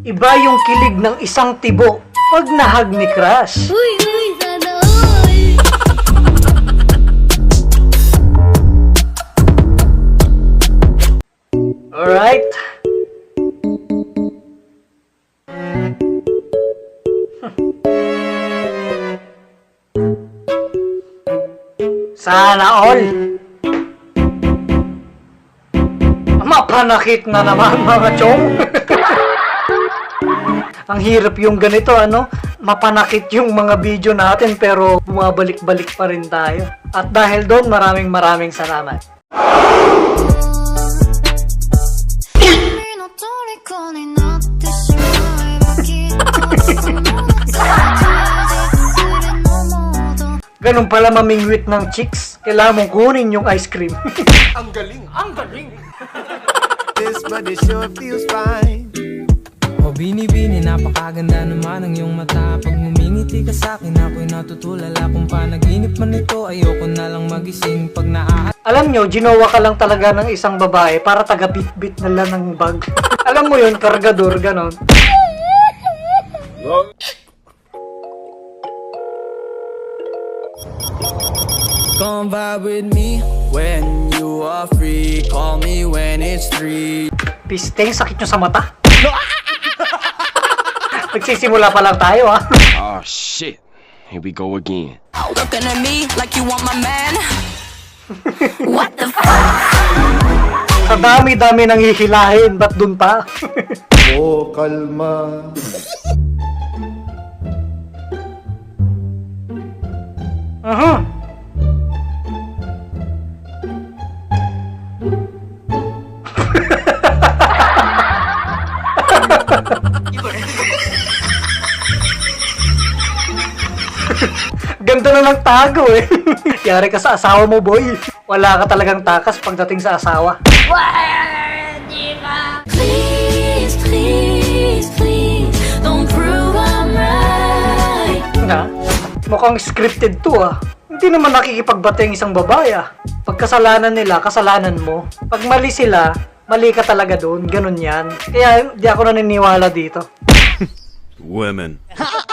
Iba yung kilig ng isang tibo pag nahag ni Crush. Uy, uy, sana all. Alright. Sana all. Mapanakit na naman mga chong. ang hirap yung ganito, ano, mapanakit yung mga video natin pero bumabalik-balik pa rin tayo. At dahil doon, maraming maraming salamat. Ganun pala mamingwit ng chicks. Kailangan mong kunin yung ice cream. ang galing! Ang galing! This body sure feels fine. O bini-bini, napakaganda naman ang iyong mata Pag ngumingiti ka sa'kin, ako'y natutulala Kung panaginip man ito, ayoko na lang magising Pag naa Alam nyo, ginawa ka lang talaga ng isang babae para taga-bit-bit na lang ng bag. Alam mo yun, kargador, ganon. Come vibe with me when you are free Call me when it's three Pisteng, sakit nyo sa mata. Nagsisimula pa lang tayo, ah. ha? Oh shit. Here we go again. Looking at me like you want my man. what the fuck? Sa dami-dami nang hihilahin, ba't dun pa? Oh, kalma. Aha. Ganda na ng tago eh. Yari ka sa asawa mo, boy. Wala ka talagang takas pagdating sa asawa. Please, please, please Don't prove I'm right Na, mukhang scripted to ah. Hindi naman nakikipagbati ang isang babae ah. Pag kasalanan nila, kasalanan mo. Pag mali sila, mali ka talaga doon. Ganun yan. Kaya di ako naniniwala dito. Women.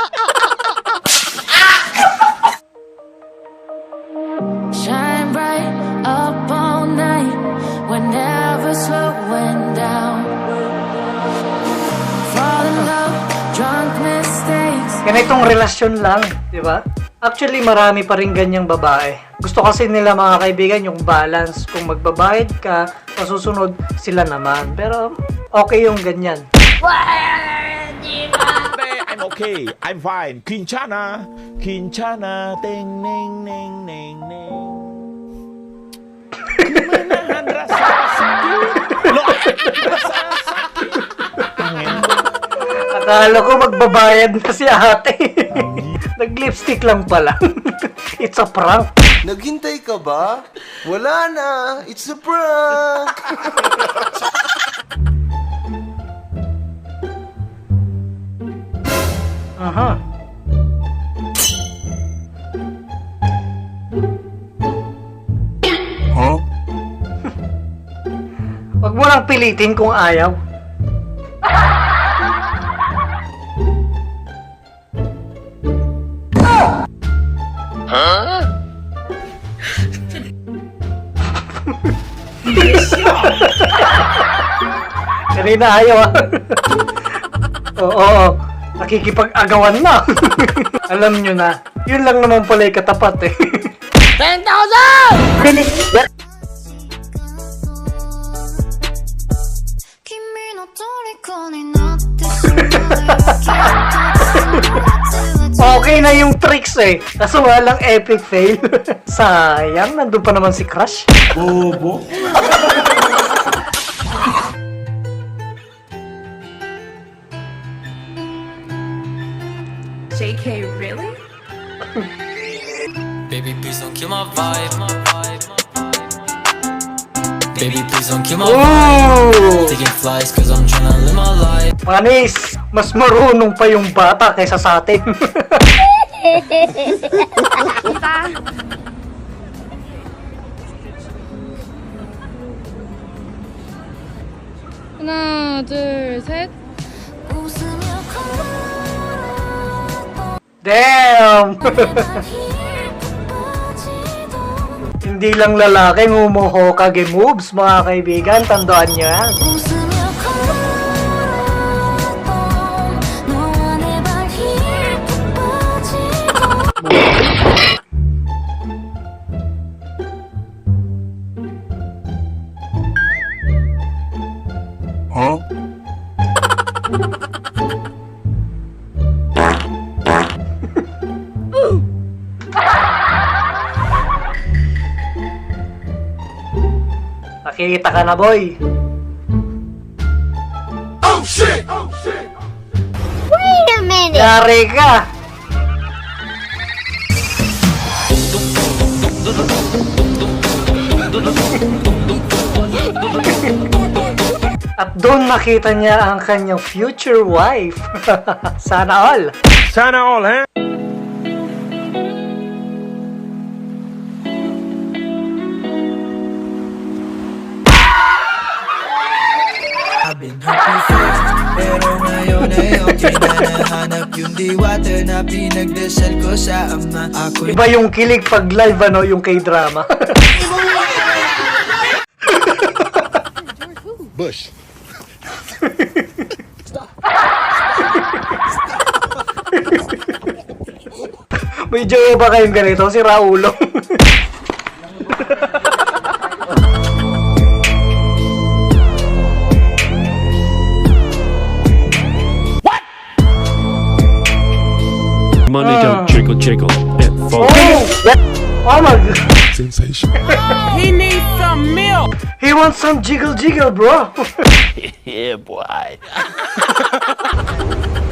Ganitong relasyon lang, di ba? Actually, marami pa rin ganyang babae. Gusto kasi nila mga kaibigan yung balance. Kung magbabayad ka, masusunod sila naman. Pero okay yung ganyan. I'm okay. I'm fine. Quinchana. Quinchana. Ting, ning, ning, ning, ning. Kumanahan rasa sakit. Lo, rasa. Akala ko magbabayad na si ate. Nag-lipstick lang pala. It's a prank. Naghintay ka ba? Wala na. It's a prank. Aha. Huh? Huwag mo lang pilitin kung ayaw. Tangina, ayaw ah. oo, oo. Nakikipag-agawan na. Alam nyo na, yun lang naman pala yung katapat eh. 10,000! Okay na yung tricks eh. Kaso walang epic fail. Sayang, nandun pa naman si Crush. Bobo. JK, really? Baby, please don't kill my vibe Baby, please don't kill my vibe Ooh! Taking flights cause I'm tryna live my life Manis, mas marunong pa yung bata kaysa sa atin. 하나, 둘, 셋. 웃음 Damn! Hindi lang lalaki ngumuho kage moves, mga kaibigan. Tandaan nyo yan. 웃 Nakita ka na, boy! Oh, shit! Oh, shit! Wait a minute! Yari ka! At doon nakita niya ang kanyang future wife. Sana all! Sana all, ha? Okay na nahanap yung diwata na pinagdasal ko sa ama Ako'y Iba yung kilig pag live ano, yung K-drama. Bush. May jowa ba kayong ganito? Si Raulo. Trickle trickle. It falls. oh! Oh my god. Sensation. He needs some milk! He wants some jiggle jiggle, bro. Yeah, boy.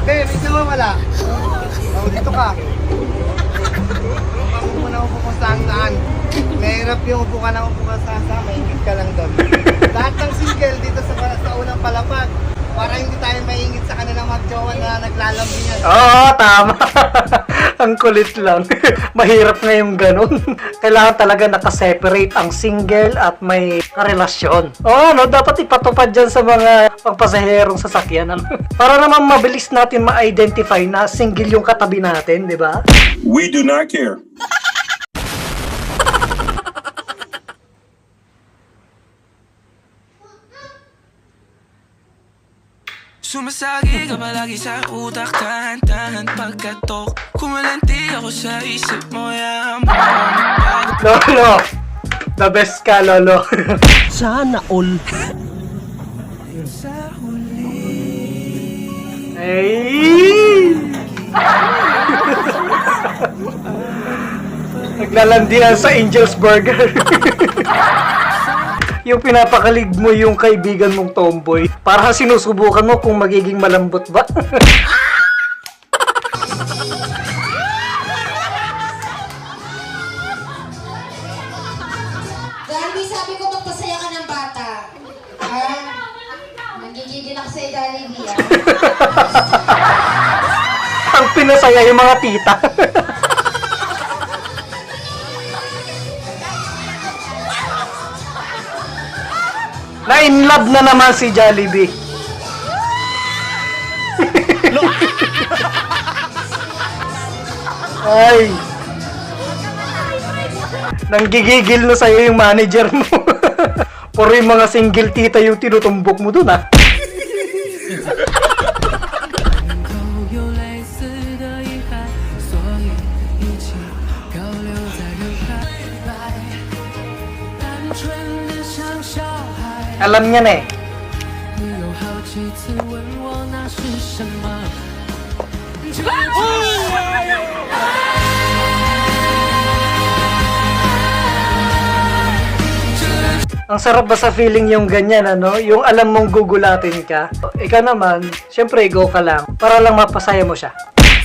Eh, may sawa wala. Oh, dito ka. Ang muna upo ko sa hanggaan. Mahirap yung upo ka na upo ka sa hanggaan, maingit ka lang doon. Lahat ng single dito sa, sa unang palapag. Para hindi tayo maingit sa kanilang magjowa na naglalambingan. Oo, tama. ang kulit lang. Mahirap na yung ganun. Kailangan talaga nakaseparate ang single at may karelasyon. Oo, no, dapat ipatupad dyan sa mga pangpasaherong sasakyan. Ano? Para naman mabilis natin ma-identify na single yung katabi natin, di ba? We do not care. Sumasagi ka palagi sa utak Tahan-tahan pagkatok Kumalanti ako sa isip mo Yaman Lolo! The best ka, Lolo. Sana all. Ay! Naglalandian sa Angel's Burger. yung pinapakalig mo yung kaibigan mong tomboy. Para sinusubukan mo kung magiging malambot ba. Dahil sabi ko magpasaya ka ng bata. Ah, nagigigil ako sa Jollibee ah. Ang pinasaya yung mga tita. na in love na naman si Jollibee. Ay. Nanggigigil na sa'yo yung manager mo. Puro yung mga single tita yung tinutumbok mo dun ah. alam niya na eh. Ang sarap ba sa feeling yung ganyan, ano? Yung alam mong gugulatin ka. Ikaw naman, syempre, go ka lang. Para lang mapasaya mo siya.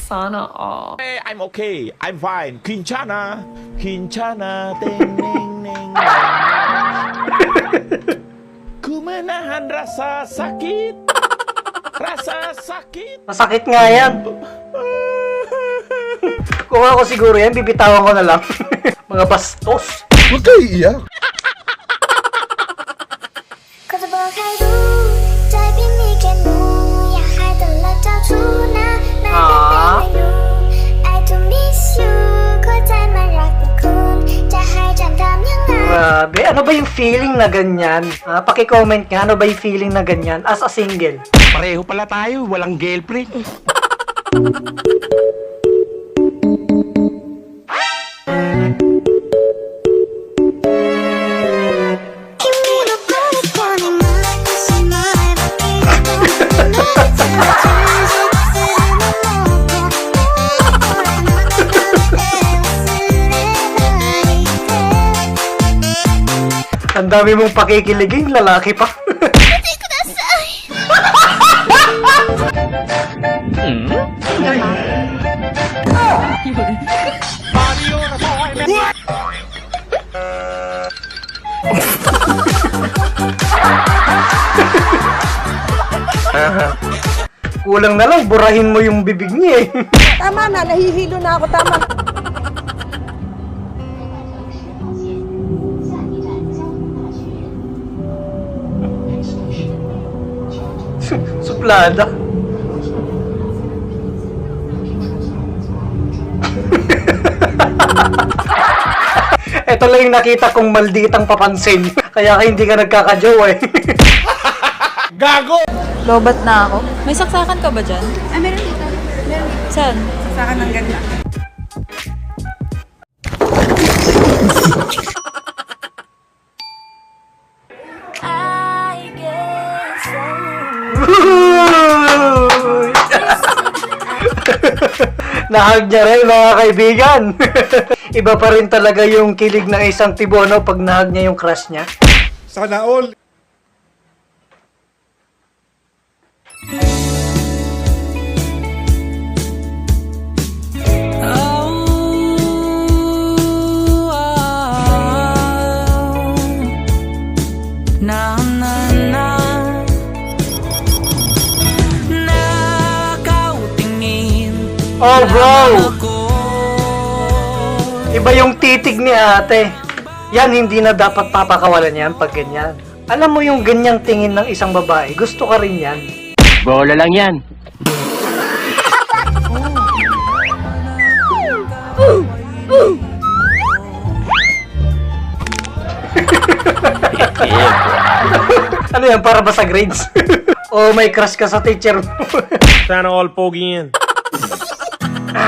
Sana all. Hey, I'm okay. I'm fine. Kinchana. Kinchana. Ding, ding, ding. ding. Kumenahan rasa sakit. Rasa sakit. Masakit nga yan. Kung ako siguro yan, bibitawan ko na lang. Mga bastos. Huwag kayo iiyak. Ano ba yung feeling na ganyan? Ah, paki-comment nga, ano ba yung feeling na ganyan as a single? Pareho pala tayo, walang girlfriend. Ang dami mong pakikiliging, lalaki pa. Kulang na lang, burahin mo yung bibig niya eh. Tama na, nahihilo na ako. Tama Suplada. Ito lang yung nakita kong malditang papansin. Kaya ka hindi ka nagkakajowa eh. Gago! Lobat na ako. May saksakan ka ba dyan? Ah, meron dito. Meron Saan? Saka ng ganda. Nahag niya rin mga kaibigan. Iba pa rin talaga yung kilig ng isang tibono pag nahag niya yung crush niya. Sana all! Oh bro! Iba yung titig ni ate. Yan, hindi na dapat papakawalan yan pag ganyan. Alam mo yung ganyang tingin ng isang babae, gusto ka rin yan. Bola lang yan. Ano yan, para ba sa grades? o may crush ka sa teacher mo? Sana all pogi yan. Ang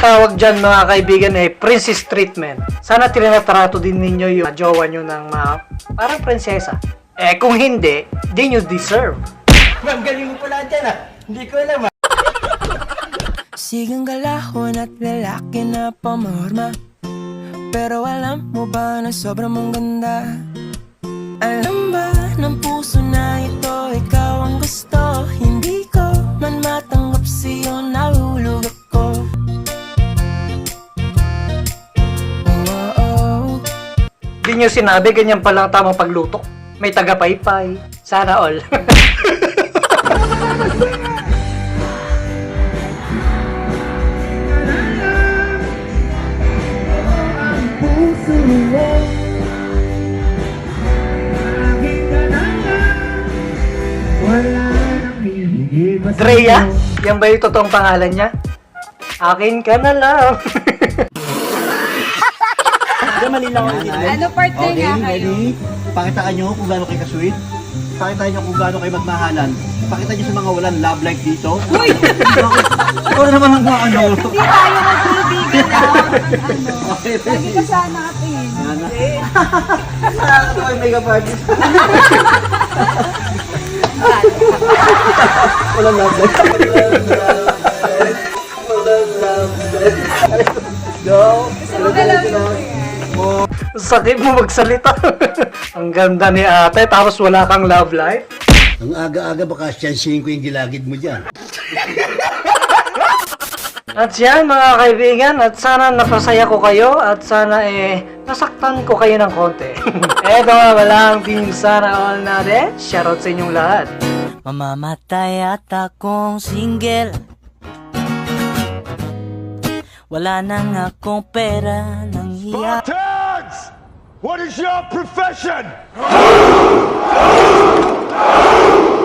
tawag dyan mga kaibigan ay princess treatment. Sana tinatrato din ninyo yung jowa nyo ng mga parang prinsesa. Eh kung hindi, di nyo deserve. Sigang galahon at lalaki na pamorma Pero alam mo ba na sobrang mong ganda Alam ba ng puso na ito ikaw ang gusto Hindi ko man matanggap sa'yo nahulog ako Oh, oh, Di nyo sinabi, ganyan pala ang tamang pagluto. May tagapaypay. Sana all. Drea? Yan ba yung totoong pangalan niya? Akin ka na lang. Ano partner nga kayo? Pakitaan nyo kung gaano kayo ka-sweet. Pakitaan nyo kung gaano kayo magmahalan. Pakita nyo sa mga walang love life dito. Uy! Ikaw na naman ang mga ano. Hindi tayo lang. Lagi ka sana atin. Nakakatawa yung mega parties. Walang love life. Walang love life. Go! Sakit mo magsalita. Ang ganda ni ate, tapos wala kang love life. Ang aga-aga baka siyansihin ko yung gilagid mo dyan. At yan mga kaibigan, at sana napasaya ko kayo at sana eh nasaktan ko kayo ng konti. Eto nga wala ang team sana all natin. Shoutout sa inyong lahat. Mamamatay at akong single Wala nang akong pera nang hiya Spartans! What is your profession?